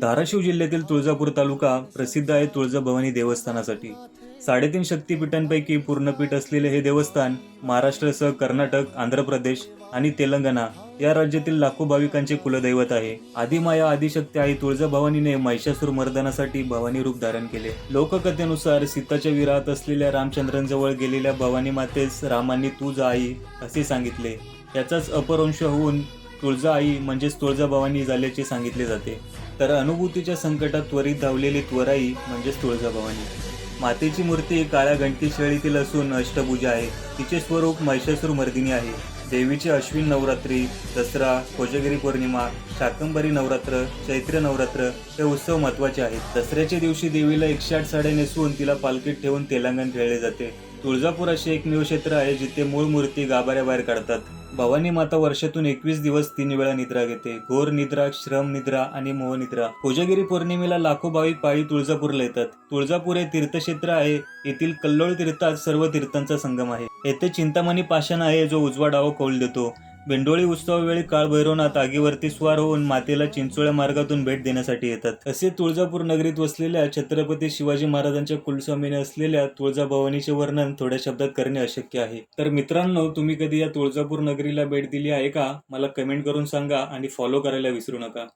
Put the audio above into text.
धाराशिव जिल्ह्यातील तुळजापूर तालुका प्रसिद्ध आहे तुळजाभवानी देवस्थानासाठी. साडेतीन शक्तिपीठांपैकी पूर्णपीठ असलेले हे देवस्थान महाराष्ट्रासह कर्नाटक आंध्र प्रदेश आणि तेलंगणा या राज्यातील लाखो भाविकांचे कुलदैवत आहे. आदिमाया आदिशक्ती आई तुळजाभवानीने महिषासूर मर्दनासाठी भवानी रूप धारण केले. लोककथेनुसार सीताच्या विराहात असलेल्या रामचंद्रांजवळ गेलेल्या भवानी मातेस रामांनी तू आई असे सांगितले. याचाच अपरंश होऊन तुळजा आई म्हणजेच तुळजाभवानी झाल्याचे सांगितले जाते. तर अनुभूतीच्या संकटात त्वरित धावलेली त्वराई म्हणजेच तुळजाभवानी. मातेची मूर्ती काळ्या घंटीशैळीतील असून अष्टभुजा आहे. तिचे स्वरूप महिषासूर मर्दिनी आहे. देवीचे अश्विन नवरात्री दसरा कोजगिरी पौर्णिमा शाकंभरी नवरात्र चैत्र नवरात्र हे उत्सव महत्त्वाचे आहेत. दसऱ्याच्या दिवशी देवीला एकशे आठ साड्या नेसवून तिला पालखीत ठेवून तेलंगण खेळले जाते. तुळजापूर असे एकमेव क्षेत्र आहे जिथे मूळ मूर्ती गाभाऱ्याबाहेर काढतात. भवानी माता वर्षातून एकवीस दिवस तीन वेळा निद्रा घेते. घोर निद्रा श्रम निद्रा आणि मोहनिद्रा कोजागिरी पौर्णिमेला लाखो भाविक पाळी तुळजापूरला येतात. तुळजापूर हे तीर्थक्षेत्र आहे. येथील कल्लोळ तीर्थात सर्व तीर्थांचा संगम आहे. येथे चिंतामणी पाषाण आहे जो उजवा डावा कौल देतो. बेंडोळी उत्सवावेळी काळभैरवनाथ आगीवरती स्वार होऊन मातेला चिंचोळ्या मार्गातून भेट देण्यासाठी येतात. असे तुळजापूर नगरीत वसलेल्या छत्रपती शिवाजी महाराजांच्या कुलस्वामीने असलेल्या तुळजाभवानीचे वर्णन थोड्या शब्दात करणे अशक्य आहे. तर मित्रांनो तुम्ही कधी या तुळजापूर नगरीला भेट दिली आहे का? मला कमेंट करून सांगा आणि फॉलो करायला विसरू नका.